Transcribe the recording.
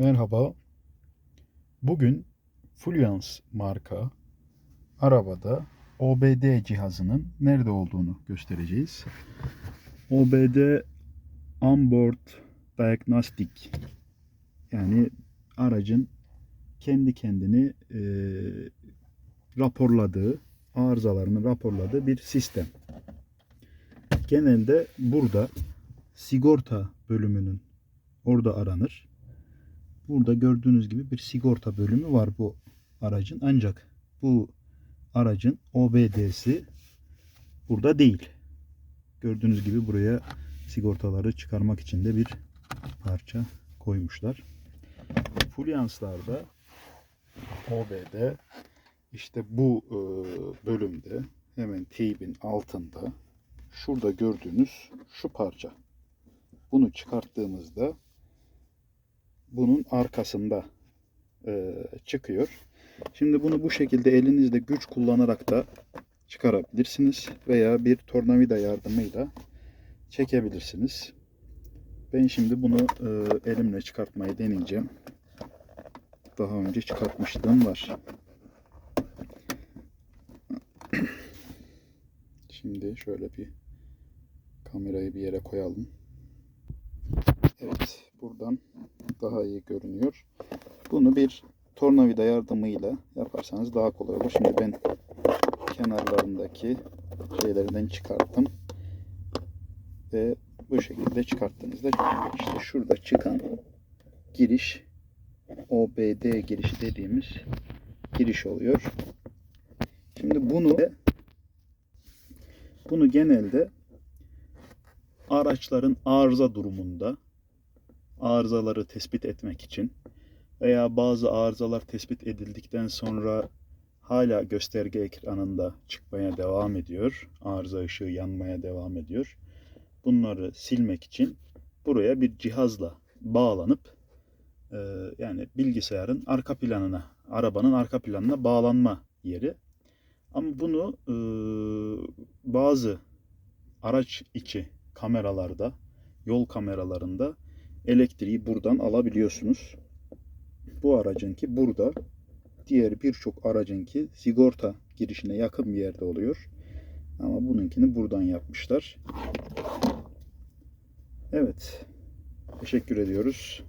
Merhaba. Bugün Fluence marka arabada OBD cihazının nerede olduğunu göstereceğiz. OBD Onboard Diagnostic yani aracın kendi kendini e, raporladığı, arızalarını raporladığı bir sistem. Genelde burada sigorta bölümünün orada aranır. Burada gördüğünüz gibi bir sigorta bölümü var bu aracın. Ancak bu aracın OBD'si burada değil. Gördüğünüz gibi buraya sigortaları çıkarmak için de bir parça koymuşlar. Fluence'larda OBD işte bu e, bölümde hemen teybin altında şurada gördüğünüz şu parça. Bunu çıkarttığımızda bunun arkasında e, çıkıyor. Şimdi bunu bu şekilde elinizde güç kullanarak da çıkarabilirsiniz veya bir tornavida yardımıyla çekebilirsiniz. Ben şimdi bunu e, elimle çıkartmayı deneyeceğim. Daha önce çıkartmışlığım var. Şimdi şöyle bir kamerayı bir yere koyalım. Evet, buradan daha iyi görünüyor. Bunu bir tornavida yardımıyla yaparsanız daha kolay olur. Şimdi ben kenarlarındaki şeylerden çıkarttım. Ve bu şekilde çıkarttığınızda işte şurada çıkan giriş OBD girişi dediğimiz giriş oluyor. Şimdi bunu bunu genelde araçların arıza durumunda arızaları tespit etmek için veya bazı arızalar tespit edildikten sonra hala gösterge ekranında çıkmaya devam ediyor. Arıza ışığı yanmaya devam ediyor. Bunları silmek için buraya bir cihazla bağlanıp e, yani bilgisayarın arka planına, arabanın arka planına bağlanma yeri. Ama bunu e, bazı araç içi kameralarda, yol kameralarında elektriği buradan alabiliyorsunuz. Bu aracınki burada. Diğer birçok aracınki sigorta girişine yakın bir yerde oluyor. Ama bununkini buradan yapmışlar. Evet. Teşekkür ediyoruz.